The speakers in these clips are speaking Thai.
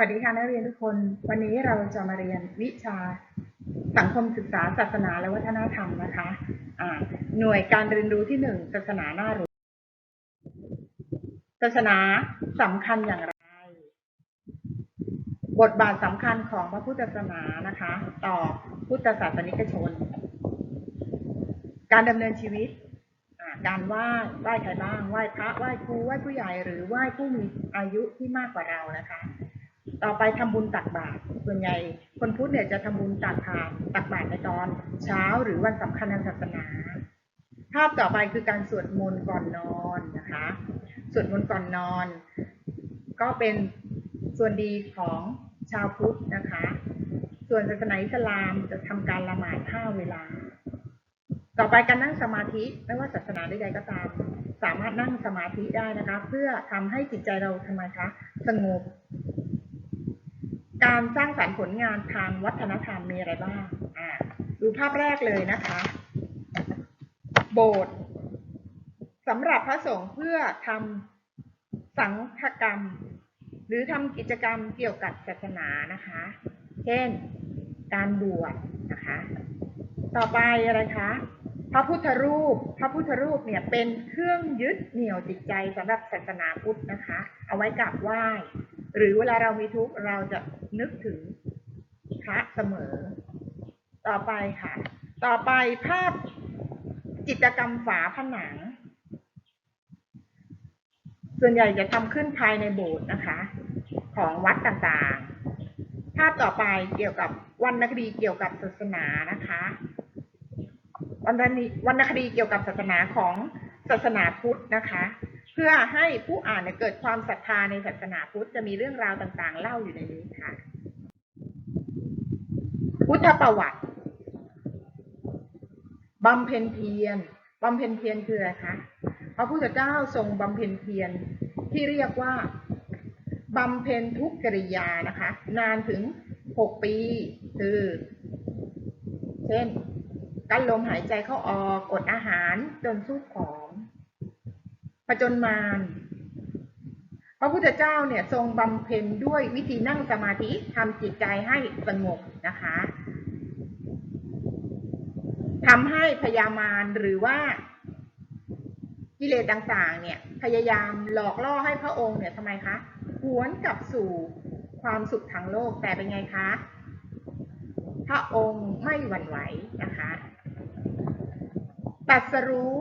วัสดีค่ะนักเรียนทุกคน วันนี้เราจะมาเรียนวิชาสังคมศึกษาศาสนาและวัฒนธรรมนะคะอ่าหน่วยการเรียนรู้ที่หนึ่งศาสนาหน้ารู้ศาสนาสำคัญอย่างไร บทบาทสำคัญของพระพุทธศาสนานะคะ ต่อพุทธศาสนิกชน การดำเนินชีวิตการไหว้ไหว้ใครบ้างไหว้พระไหว้ครูไหว้ผู้ใหญ่หรือไหว้ผู้มีอายุที่มากกว่าเรานะคะ ต่อไปทำบุญตักบาตรส่วนใหญ่ คนพุทธเนี่ยจะทำบุญตักบาตรตักบาตรในตอนเช้าหรือวันสำคัญทางศาสนาภาพต่อไปคือการสวดมนต์ก่อนนอนนะคะ สวดมนต์ก่อนนอน ก็เป็นส่วนดีของชาวพุทธนะคะ ส่วนศาสนาอิสลามจะทำการละหมาดห้าเวลา ต่อไปการนั่งสมาธิไม่ว่าศาสนาใดๆก็ตาม สามารถนั่งสมาธิได้นะคะ เพื่อทำให้จิตใจเราทำไมคะสงบ การสร้างสรรค์ผลงานทางวัฒนธรรมมีอะไรบ้างอ่าดูภาพแรกเลยนะคะ โบสถ์สำหรับพระสงฆ์เพื่อทำสังฆกรรม หรือทำกิจกรรมเกี่ยวกับศาสนานะคะ เช่น การบวชนะคะ ต่อไปอะไรคะ พระพุทธรูป พระพุทธรูปเนี่ยเป็นเครื่องยึดเหนี่ยวจิตใจสำหรับศาสนาพุทธนะคะ เอาไว้กราบไหว้ หรือเวลาเรามีทุกข์เราจะนึกถึงพระเสมอ ต่อไปค่ะ ต่อไปภาพจิตกรรมฝาผนัง ส่วนใหญ่จะทำขึ้นภายในโบสถ์นะคะ ของวัดต่างๆ ภาพต่อไปเกี่ยวกับวรรณคดีเกี่ยวกับศาสนานะคะวรรณคดีวรรณคดีเกี่ยวกับศาสนาของศาสนาพุทธนะคะ พื่อให้ผู้อ่านเกิดความศรัทธาในศาสนาพุทธจะมีเรื่องราวต่างๆ เล่าอยู่ในนี้ค่ะ พุทธประวัติบำเพ็ญเพียรบำเพ็ญเพียรคืออะไรคะพระพุทธเจ้าทรงบำเพ็ญเพียรที่เรียกว่าบำเพ็ญทุกกิริยานะคะ นานถึงหกปี คือ เช่นกั้นลมหายใจเข้าออก อดอาหารจนสู้ผอม ผจญมารพระพุทธเจ้าเนี่ยทรงบำเพ็ญด้วยวิธีนั่งสมาธิทำจิตใจให้สงบนะคะทำให้พยามารหรือว่ากิเลสต่างๆ เนี่ยพยายามหลอกล่อให้พระองค์เนี่ยทำไมคะหวนกลับสู่ความสุขทางโลกแต่เป็นไงคะพระองค์ไม่หวั่นไหวนะคะตรัสรู้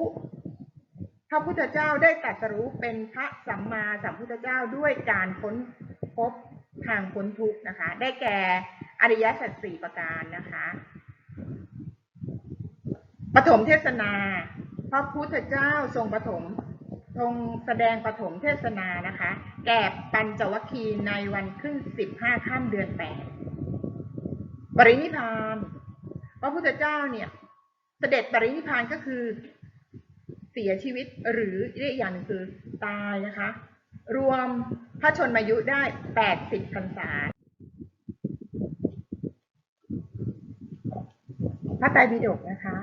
พระพุทธเจ้าได้ตรัสรู้เป็นพระสัมมาสัมพุทธเจ้าด้วยการค้นพบทางพ้นทุกข์นะคะ ได้แก่อริยสัจสี่ประการนะคะปฐมเทศนา พระพุทธเจ้าทรงปฐมทรงแสดงปฐมเทศนานะคะ แก่ปัญจวัคคีย์ในวันขึ้นสิบห้าค่ำเดือนแปดปรินิพาน พระพุทธเจ้าเนี่ยเสด็จปรินิพานก็คือ เสียชีวิตหรือเรียกอย่างหนึงคือตายนะคะ รวมพระชนมายุได้แปดสิบพรรษา พระไตรปิฎกนะคะ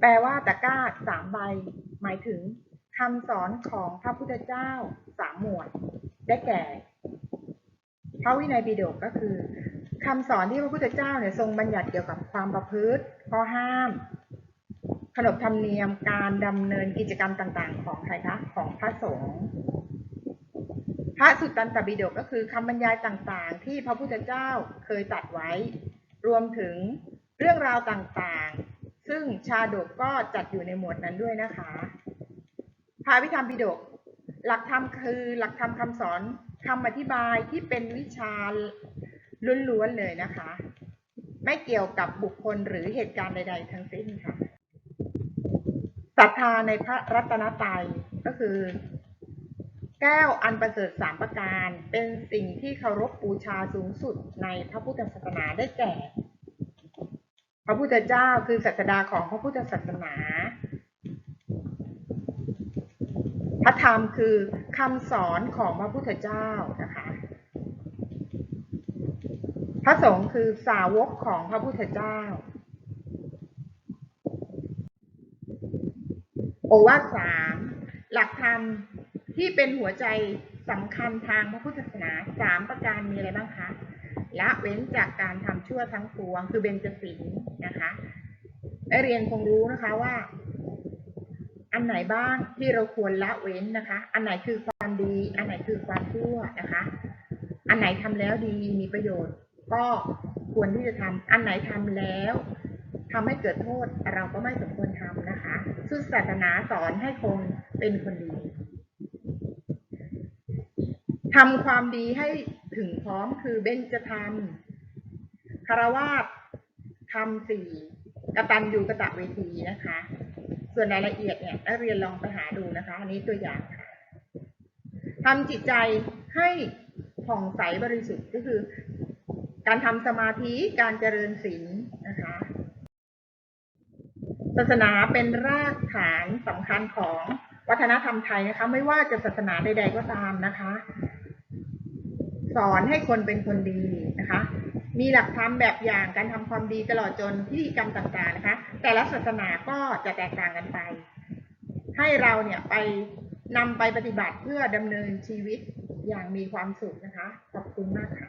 แปลว่าตะกร้าสามใบ หมายถึงคำสอนของพระพุทธเจ้าสามหมวด ได้แก่ พระวินัยปิฎกก็คือคำสอนที่พระพุทธเจ้าเนี่ยทรงบัญญัติเกี่ยวกับความประพฤติข้อห้าม ขนบธรรมเนียมการดำเนินกิจกรรมต่างๆ ของใครคะของพระสงฆ์พระสุตตันตปิฎกก็คือคำบรรยายต่างๆ ที่พระพุทธเจ้าเคยตัดไว้ รวมถึงเรื่องราวต่างๆ ซึ่งชาดกก็จัดอยู่ในหมวดนั้นด้วยนะคะ พระวิธรรมปิฎกหลักธรรมคือหลักธรรมคำสอนคำอธิบายที่เป็นวิชาล้วนๆเลยนะคะ ไม่เกี่ยวกับบุคคลหรือเหตุการณ์ใด ๆ ทั้งสิ้นค่ะ ศรัทธาในพระรัตนตรัยก็คือ แก้วอันประเสริฐสามประการ เป็นสิ่งที่เคารพบูชาสูงสุดในพระพุทธศาสนาได้แก่ พระพุทธเจ้าคือศาสดาของพระพุทธศาสนา พระธรรมคือคำสอนของพระพุทธเจ้านะคะพระสงฆ์คือสาวกของพระพุทธเจ้า โอวาทสามหลักธรรมที่เป็นหัวใจสำคัญทางพระพุทธศาสนาสามประการมีอะไรบ้างคะละเว้นจากการทำชั่วทั้งปวง คือเบญจศีลนะคะได้เรียนคงรู้นะคะว่า อันไหนบ้างที่เราควรละเว้นนะคะ อันไหนคือความดี อันไหนคือความชั่วนะคะ อันไหนทำแล้วดีมีประโยชน์ ก็ควรที่จะทำอันไหนทำแล้ว ทำให้เกิดโทษเราก็ไม่สมควรทำนะคะซึ่งศาสนาสอนให้คนเป็นคนดีทำความดีให้ถึงพร้อมคือเบญจธรรมคารวาสทำสี่กตัญญูกะตะเวทีนะคะ ส่วนรายละเอียดเนี่ยนักเรียนลองไปหาดูนะคะ อันนี้ตัวอย่างค่ะทำจิตใจให้ผ่องใสบริสุทธิ์ก็คือ การทำสมาธิการเจริญศีล ศาสนาเป็นรากฐานสำคัญของวัฒนธรรมไทยนะคะ ไม่ว่าจะศาสนาใดๆก็ตามนะคะ สอนให้คนเป็นคนดีนะคะ มีหลักธรรมแบบอย่างการทำความดีตลอดจนพิธีกรรมต่างๆนะคะ แต่ละศาสนาก็จะแตกต่างกันไป ให้เราเนี่ยไปนำไปปฏิบัติเพื่อดำเนินชีวิตอย่างมีความสุขนะคะ ขอบคุณมากค่ะ